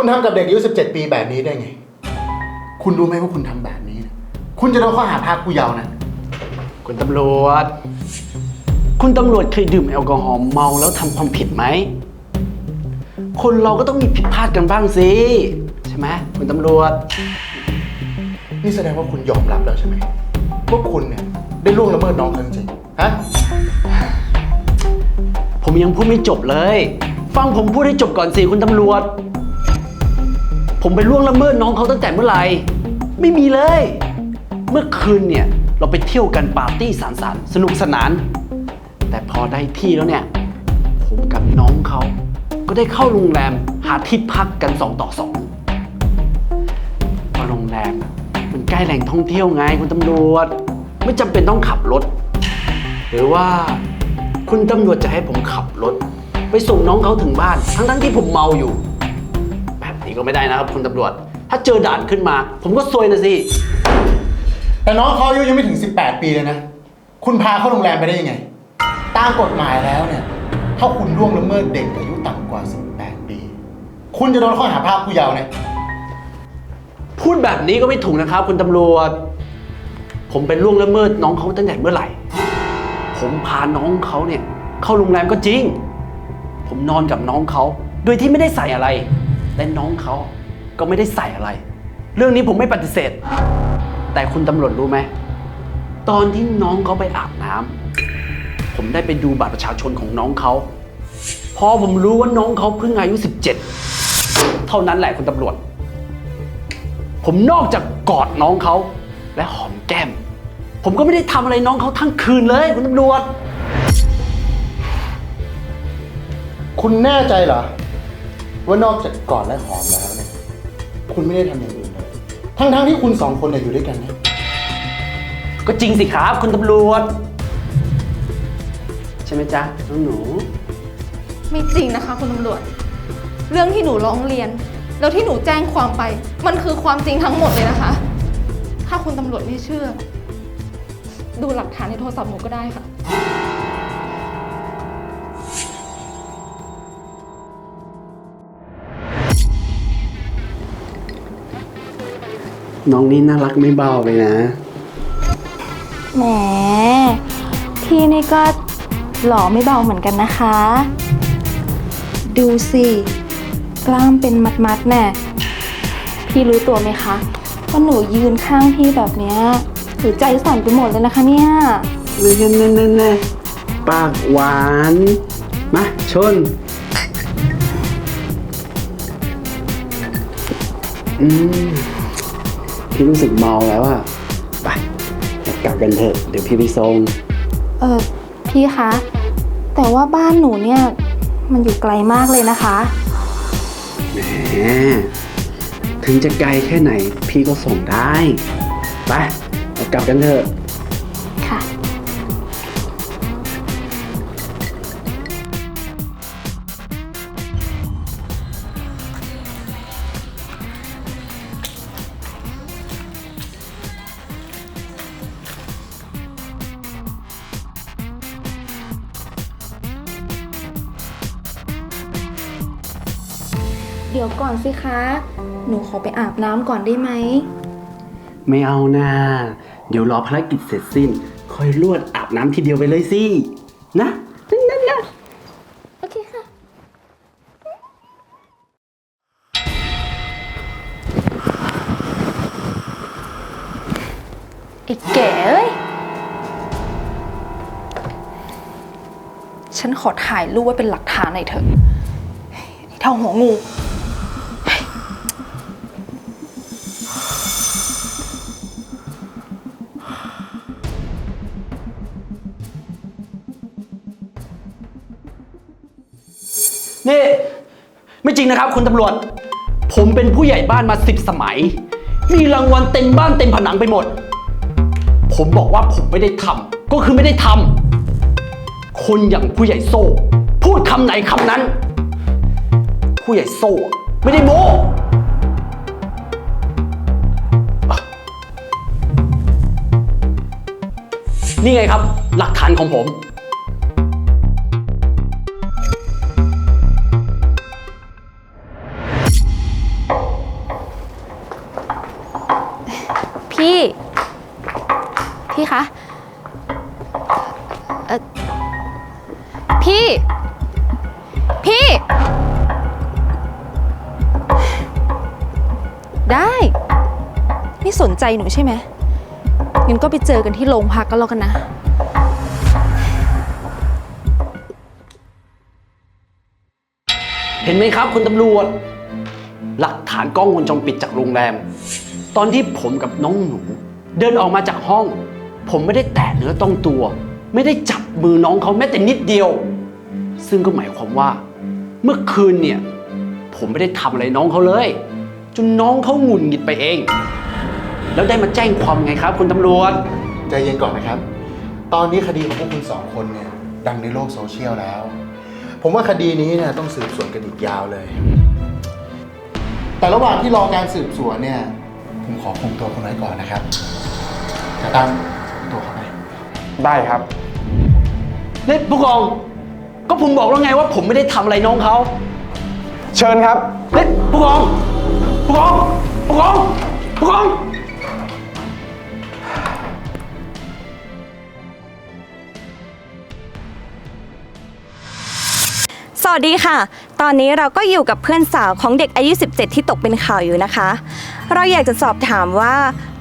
คุณทำกับเด็กอายุ17 ปีแบบนี้ได้ไง คุณรู้ไหมว่าคุณทำแบบนี้เนี่ยคุณจะโดนข้อหาพรากผู้เยาว์นะ คุณตำรวจ คุณตำรวจเคยดื่มแอลกอฮอล์เมาแล้วทำความผิดไหม คนเราก็ต้องมีผิดพลาดกันบ้างสิ ใช่ไหมคุณตำรวจ นี่แสดงว่าคุณยอมรับแล้วใช่ไหมว่าคุณเนี่ยได้ล่วงละเมิดน้องเขาจริงๆฮะ ผมยังพูดไม่จบเลย ฟังผมพูดให้จบก่อนสิคุณตำรวจ ผมไปล่วงละเมิดน้องเขาตั้งแต่เมื่อไหร่ ไม่มีเลย เมื่อคืนเนี่ย เราไปเที่ยวกันปาร์ตี้สานสานสนุกสนาน แต่พอได้ที่แล้วเนี่ย ผมกับน้องเขา ก็ได้เข้าโรงแรมหาที่พักกันสองต่อสองเพราะโรงแรมมันใกล้แหล่งท่องเที่ยวไงคุณตำรวจ ไม่จำเป็นต้องขับรถ หรือว่าคุณตำรวจจะให้ผมขับรถ ไปส่งน้องเขาถึงบ้าน ทั้งๆที่ผมเมาอยู่ แบบนี้ก็ไม่ได้นะครับคุณตำรวจ ถ้าเจอด่านขึ้นมา ผมก็ซวยนะสิ แต่น้องเขาอายุยังไม่ถึง 18 ปีเลยนะ คุณพาเข้าโรงแรมไปได้ยังไง ตามกฎหมายแล้วเนี่ย ถ้าคุณล่วงละเมิดเด็กอายุต่ำกว่า 18 ปี คุณจะโดนข้อหาพรากผู้เยาว์นะพูดแบบนี้ก็ไม่ถูกนะครับ คุณตำรวจ ผมเป็นล่วงละเมิดน้องเขาตั้งแต่เมื่อไหร่ ผมพาน้องเขาเนี่ยเข้าโรงแรมก็จริง ผมนอนกับน้องเขา โดยที่ไม่ได้ใส่อะไร และน้องเขาก็ไม่ได้ใส่อะไร เรื่องนี้ผมไม่ปฏิเสธ แต่คุณตำรวจรู้ไหม ตอนที่น้องเขาไปอาบน้ำผมได้ไปดูบัตรประชาชนของน้องเขา พอผมรู้ว่าน้องเขาเพิ่งอายุ 17 เท่านั้นแหละคุณตำรวจ ผมนอกจากกอดน้องเขาและหอมแก้ม ผมก็ไม่ได้ทำอะไรน้องเขาทั้งคืนเลยคุณตำรวจ คุณแน่ใจเหรอ ว่านอกจากกอดและหอมแล้วเนี่ยคุณไม่ได้ทำอย่างอื่นเลย ทั้งๆที่คุณสองคนเนี่ยอยู่ด้วยกันนะ ก็จริงสิครับ คุณตำรวจ ใช่ไหมจ๊ะน้องหนู ไม่จริงนะคะคุณตำรวจ เรื่องที่หนูร้องเรียน แล้วที่หนูแจ้งความไป มันคือความจริงทั้งหมดเลยนะคะ ถ้าคุณตำรวจไม่เชื่อ ดูหลักฐานในโทรศัพท์หนูก็ได้ค่ะ น้องนี่น่ารักไม่เบาเลยนะ แหม พี่นี่ก็หล่อไม่เบาเหมือนกันนะคะ ดูสิ กล้ามเป็นมัดๆแน่พี่รู้ตัวไหมคะว่าหนูยืนข้างพี่แบบเนี้ยหนูใจสั่นไปหมดเลยนะคะเนี่ยนี่นนั่นนั่นปากหวาน มาชน อืม พี่รู้สึกเมาแล้วอะไปกลับกันเถอะเดี๋ยวพี่ไปส่งเออพี่คะ แต่ว่าบ้านหนูเนี่ย มันอยู่ไกลมากเลยนะคะ แหมถึงจะไกลแค่ไหนพี่ก็ส่งได้ ไปเรากลับกันเถอะ ค่ะ เดี๋ยวก่อนสิคะ หนูขอไปอาบน้ำก่อนได้ไหม ไม่เอานะ เดี๋ยวรอภารกิจเสร็จสิ้น ค่อยลวดอาบน้ำทีเดียวไปเลยสิ นะนั่นนะโอเคค่ะ ไอ้แก่เอ้ย ฉันขอถ่ายรูปไว้เป็นหลักฐานหน่อยเถอะไอ้เท่าหัวงู นี่ไม่จริงนะครับ คุณตำรวจ ผมเป็นผู้ใหญ่บ้านมาสิบสมัย มีรางวัลเต็มบ้านเต็มผนังไปหมด ผมบอกว่าผมไม่ได้ทำก็คือไม่ได้ทำคนอย่างผู้ใหญ่โซ่ พูดคำไหนคำนั้น ผู้ใหญ่โซ่ ไม่ได้โม้อ่นี่ไงครับ หลักฐานของผม พี่ พี่ ได้ไม่สนใจหนูใช่ไหมงั้นก็ไปเจอกันที่โรงพักก็แล้วกันนะ เห็นไหมครับคุณตำรวจ หลักฐานกล้องวงจรปิดจากโรงแรม ตอนที่ผมกับน้องหนู เดินออกมาจากห้อง ผมไม่ได้แตะเนื้อต้องตัว ไม่ได้จับมือน้องเขาแม้แต่นิดเดียว ซึ่งก็หมายความว่า เมื่อคืนเนี่ย ผมไม่ได้ทำอะไรน้องเขาเลย จนน้องเขาหงุดหงิดไปเอง แล้วได้มาแจ้งความไงครับคุณตำรวจ ใจเย็นก่อนนะครับ ตอนนี้คดีของพวกคุณสองคนเนี่ยดังในโลกโซเชียลแล้ว ผมว่าคดีนี้เนี่ยต้องสืบสวนกันอีกยาวเลย แต่ระหว่างที่รอการสืบสวนเนี่ย ผมขอคุมตัวคุณไว้ก่อนนะครับกระตั้มตัวเข้าไป ได้ครับเนี่ยผู้กอง ก็ผมบอกแล้วไงว่าผมไม่ได้ทำอะไรน้องเขาเชิญครับเนี่ยผู้กอง ผู้กอง ผู้กอง ผู้กอง สวัสดีค่ะ ตอนนี้เราก็อยู่กับเพื่อนสาวของเด็กอายุ 17 ที่ตกเป็นข่าวอยู่นะคะ เราอยากจะสอบถามว่า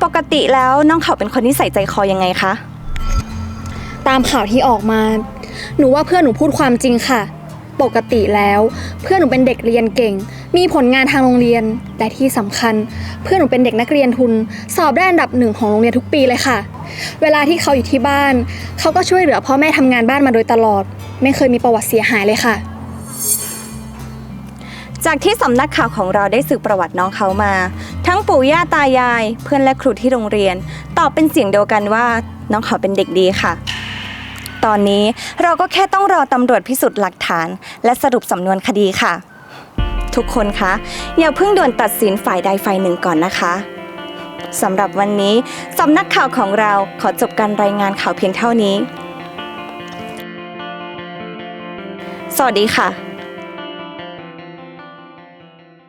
ปกติแล้วน้องเขาเป็นคนที่ใส่ใจคอยังไงคะ ตามข่าวที่ออกมา หนูว่าเพื่อนหนูพูดความจริงค่ะ ปกติแล้ว เพื่อนหนูเป็นเด็กเรียนเก่ง มีผลงานทางโรงเรียนและที่สำคัญ เพื่อนหนูเป็นเด็กนักเรียนทุน สอบได้อันดับหนึ่งของโรงเรียนทุกปีเลยค่ะ เวลาที่เขาอยู่ที่บ้าน เขาก็ช่วยเหลือพ่อแม่ทำงานบ้านมาโดยตลอด ไม่เคยมีประวัติเสียหายเลยค่ะจากที่สำนักข่าวของเราได้สืบประวัติน้องเขามา ทั้งปู่ย่าตายาย เพื่อนและครูที่โรงเรียน ตอบเป็นเสียงเดียวกันว่า น้องเขาเป็นเด็กดีค่ะ ตอนนี้ เราก็แค่ต้องรอตำรวจพิสูจน์หลักฐาน และสรุปสำนวนคดีค่ะ ทุกคนคะ อย่าเพิ่งด่วนตัดสินฝ่ายใดฝ่ายหนึ่งก่อนนะคะสำหรับวันนี้สำนักข่าวของเราขอจบการรายงานข่าวเพียงเท่านี้ สวัสดีค่ะ